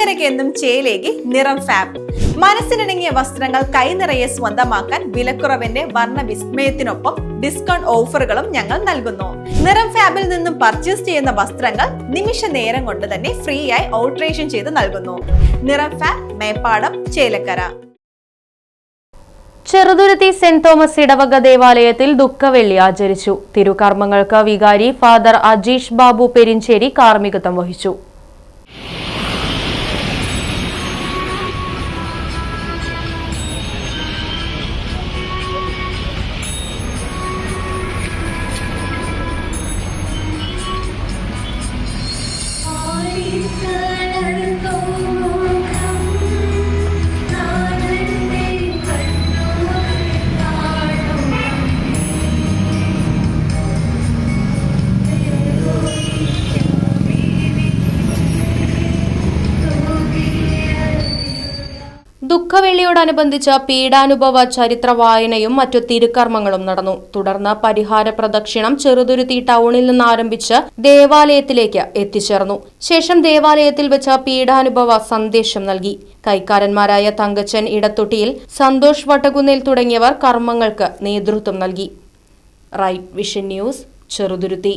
ചേലക്കരയ്ക്ക് എന്നും ചേലേക്ക് നിറം ഫാബ് മനസ്സിനിണങ്ങിയ വസ്ത്രങ്ങൾ കൈനിറയെ സ്വന്തമാക്കാൻ വിലക്കുറവിന്റെ വർണ വിസ്മയത്തിനൊപ്പം ഡിസ്കൗണ്ട് ഓഫറുകളും ഞങ്ങൾ നൽകുന്നു. നിറം ഫാബിൽ നിന്നും പർച്ചേസ് ചെയ്യുന്ന വസ്ത്രങ്ങൾ നിമിഷ നേരം കൊണ്ട് തന്നെ ഫ്രീ ആയി ഓൾട്രേഷൻ ചെയ്ത് നൽകുന്നു. നിറം fab Meppadam Chelakkara. Cheruthuruthy saint Thomas ഇടവക ദേവാലയത്തിൽ ദുഃഖവെള്ളി ആചരിച്ചു. തിരുകർമ്മങ്ങൾക്ക് വികാരി ഫാദർ അജീഷ് ബാബു പെരിഞ്ചേരി കാർമ്മികത്വം വഹിച്ചു. ദുഃഖവെള്ളിയോടനുബന്ധിച്ച് പീഡാനുഭവ ചരിത്ര വായനയും മറ്റു തിരുക്കർമ്മങ്ങളും നടന്നു. തുടർന്ന് പരിഹാര പ്രദക്ഷിണം ചെറുതുരുത്തി ടൗണിൽ നിന്ന് ആരംഭിച്ച് ദേവാലയത്തിലേക്ക് എത്തിച്ചേർന്നു. ശേഷം ദേവാലയത്തിൽ വെച്ച പീഡാനുഭവ സന്ദേശം നൽകി. കൈക്കാരന്മാരായ തങ്കച്ചൻ ഇടത്തൊട്ടിയിൽ സന്തോഷ് വട്ടകുന്നേൽ തുടങ്ങിയവർ കർമ്മങ്ങൾക്ക് നേതൃത്വം നൽകി. Right Vision News Cheruthuruthy.